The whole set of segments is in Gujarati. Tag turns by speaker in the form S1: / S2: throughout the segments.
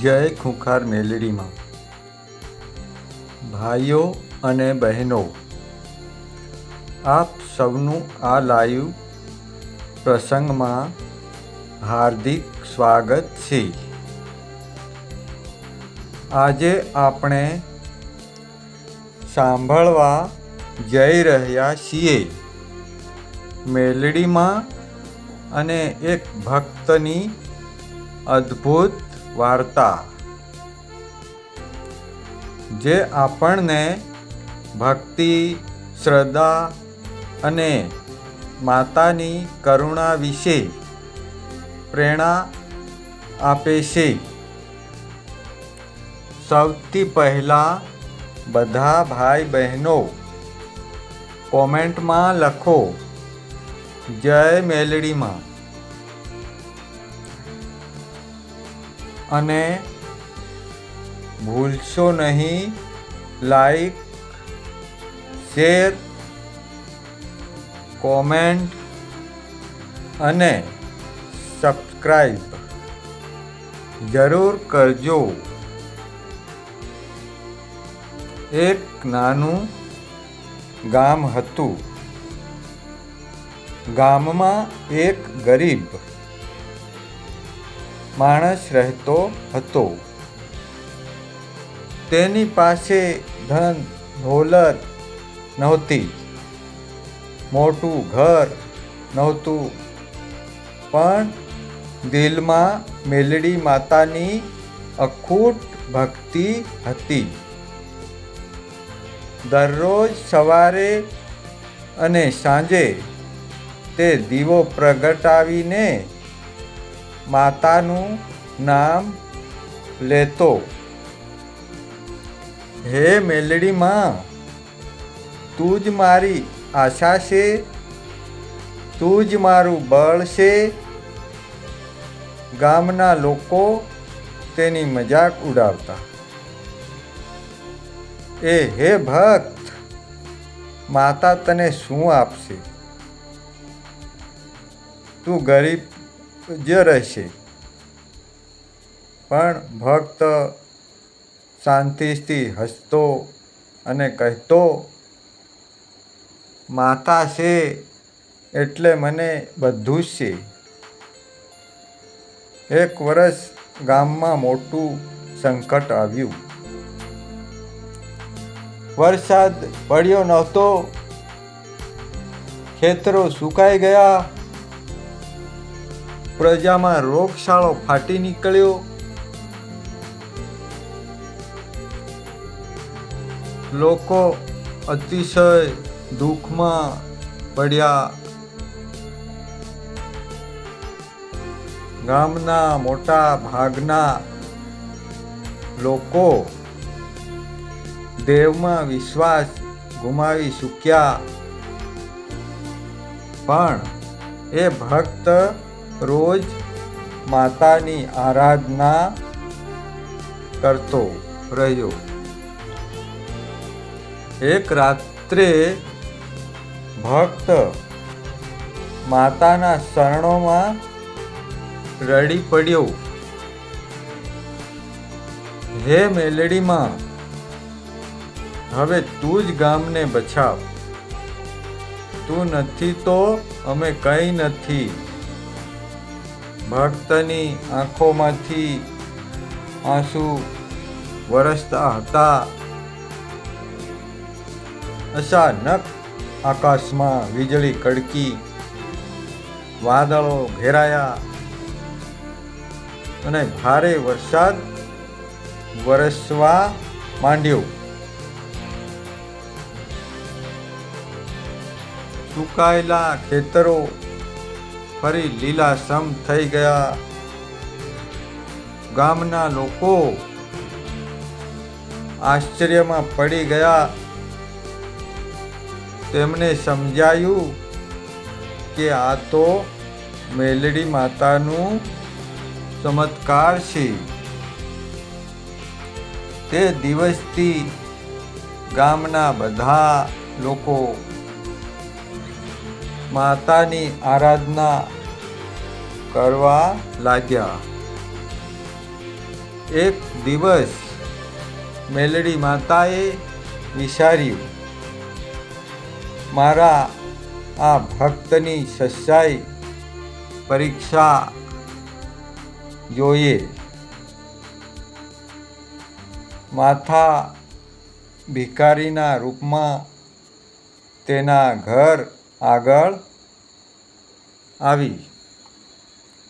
S1: જય ખુંખાર મેલડીમાં. ભાઈઓ અને બહેનો, આપ સૌનું આ લાઈવ પ્રસંગમાં હાર્દિક સ્વાગત છે. આજે આપણે સાંભળવા જઈ રહ્યા છીએ. મેલડીમાં અને એક ભક્તની અદ્ભુત વાર્તા. જે આપણને ભક્તિ, શ્રદ્ધા અને માતાની કરુણા વિશે પ્રેરણા આપે છે. સૌથી પહેલાં બધા ભાઈ બહેનો કોમેન્ટમાં લખો, જય મેલડીમાં. અને ભૂલશો નહીં. લાઈક શેર કોમેન્ટ અને સબસ્ક્રાઈબ જરૂર કરજો. એક નાનું ગામ હતું. ગામમાં એક ગરીબ માણસ રહેતો હતો. તેની પાસે ધન, દોલત નહોતી. મોટું ઘર નહોતું. પણ દિલમાં મેલડી માતાની અખૂટ ભક્તિ હતી. દરરોજ સવારે અને સાંજે તે દીવો પ્રગટાવીને માતાનું નામ લેતો. હે મેલડી માં, તું જ મારી આશા છે? તું જ મારું બળ છે? ગામના લોકો તેની મજાક ઉડાવતા. એ હે ભક્ત, માતા તને શું આપશે? તું ગરીબ જ રહેશે. પણ ભક્ત શાંતિથી હસતો અને કહેતો, માતા છે એટલે મને બધું જ છે. એક વર્ષ ગામમાં મોટું સંકટ આવ્યું. વરસાદ પડ્યો નહોતો. ખેતરો સુકાઈ ગયા. પ્રજામાં રોગશાળો ફાટી નીકળ્યો? લોકો અતિશય દુઃખમાં પડ્યા. ગામના મોટા ભાગના લોકો દેવમાં વિશ્વાસ ગુમાવી ચૂક્યા. પણ એ ભક્ત રોજ માતાની આરાધના કરતો રહ્યો. એક રાત્રે ભક્ત માતાના શરણોમાં રડી પડ્યો. હે મેલડીમાં, હવે તું જ ગામને બચાવ. તું નથી તો અમે કંઈ નથી. ભક્તની આંખોમાંથી આંસુ વરસતા હતા. અચાનક આકાશમાં વીજળી કડકી, વાદળો ઘેરાયા અને ભારે વરસાદ વરસવા માંડ્યો. સુકાયેલા ખેતરો ફરી લીલાસમ થઈ ગયા. ગામના લોકો આશ્ચર્યમાં પડી ગયા. તેમને સમજાયું કે આ તો મેલડી માતાનું ચમત્કાર છે. તે દિવસથી ગામના બધા લોકો માતાની આરાધના કરવા લાગ્યા. એક દિવસ મેલડી માતાએ વિચાર્યું, મારા આ ભક્તની સચ્ચાઈ પરીક્ષા જોઈએ. માથા ભિખારીના રૂપમાં તેના ઘર આગળ આવી.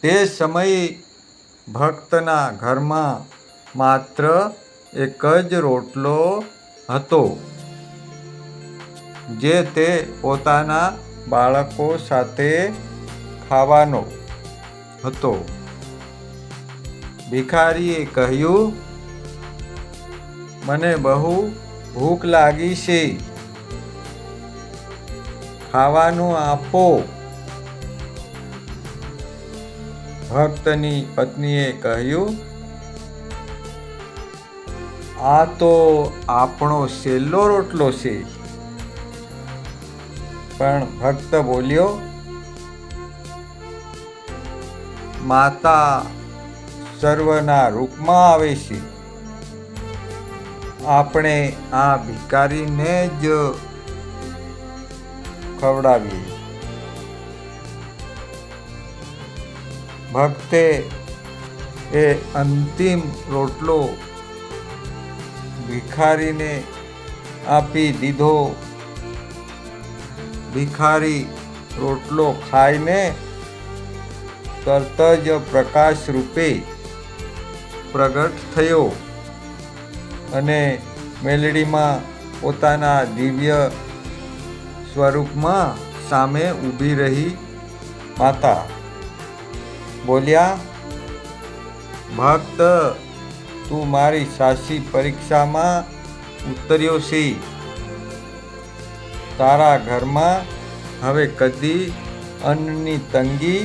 S1: તે સમયે ભક્તના ઘરમાં માત્ર એક જ રોટલો હતો, જે તે પોતાના બાળકો સાથે ખાવાનો હતો. ભિખારીએ કહ્યું, મને બહુ ભૂખ લાગી છે. ખાવાનું આપો. ભક્તની પત્નીએ કહ્યું, આ તો આપણો છેલ્લો રોટલો છે. પણ ભક્ત બોલ્યો, માતા સર્વના રૂપમાં આવે છે. આપણે આ ભિખારીને જ ખવડાવીએ ભક્તે એ અંતિમ રોટલો ભિખારીને આપી દીધો. ભિખારી રોટલો ખાઈને તરત જ પ્રકાશ રૂપે પ્રગટ થયો અને મેલડીમાં પોતાના દિવ્ય સ્વરૂપમાં સામે ઊભી રહી માતા. બોલ્યા, ભક્ત, તું મારી સાસી પરીક્ષામાં ઉતર્યો છે તારા ઘરમાં હવે કદી અન્નની તંગી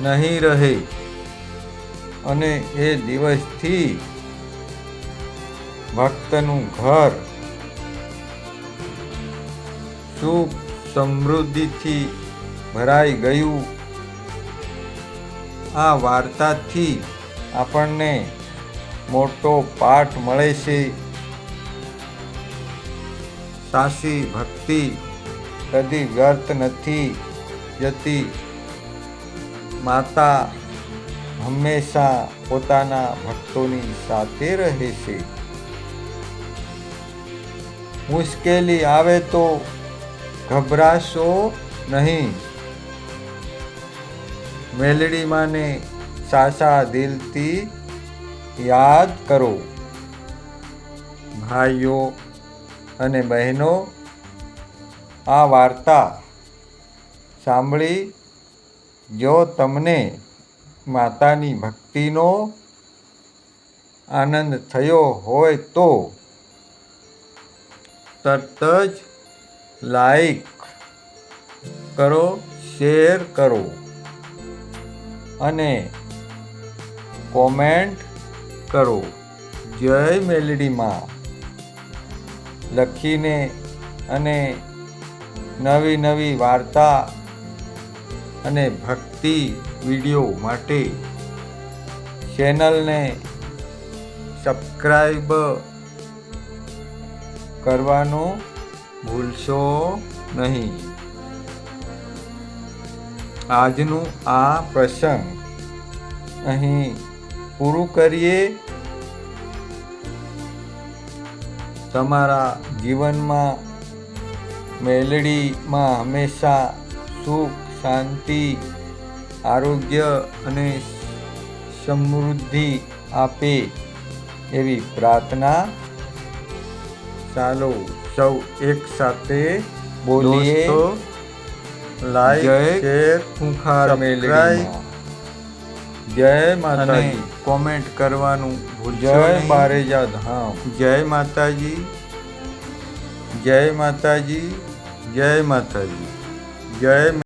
S1: નહીં રહે. અને એ દિવસથી ભક્તનું ઘર સુખ સમૃદ્ધિથી ભરાઈ ગયું. આ વાર્તાથી આપણને મોટો પાઠ મળે છે. સાચી ભક્તિ કદી વ્યર્થ નથી જતી. માતા હંમેશા પોતાના ભક્તોની સાથે રહે છે. મુશ્કેલી આવે તો ગભરાશો નહીં. મેલડી માને સાચા દિલથી યાદ કરો. ભાઈઓ અને બહેનો, આ વાર્તા સાંભળી જો તમને માતાની ભક્તિનો આનંદ થયો હોય તો તરત જ લાઈક કરો, શેર કરો અને કોમેન્ટ કરો. જય મેલડીમાં. લખીને અને નવી નવી વાર્તા અને ભક્તિ વીડિયો માટે ચેનલને સબસ્ક્રાઈબ કરવાનું ભૂલશો નહીં. આજનું આ પ્રસંગ અહીં પૂરું કરીએ. તમારા જીવનમાં મેલડીમાં હંમેશા સુખ, શાંતિ, આરોગ્ય અને સમૃદ્ધિ આપે એવી પ્રાર્થના. ચાલો. સૌ એક સાથે બોલીએ. લાઈક શેર મેલડીમાં જય માતાજી.
S2: કોમેન્ટ કરવાનું
S1: જય. બારેજા ધામ
S2: જય માતાજી.
S1: જય માતાજી. જય માતાજી. જય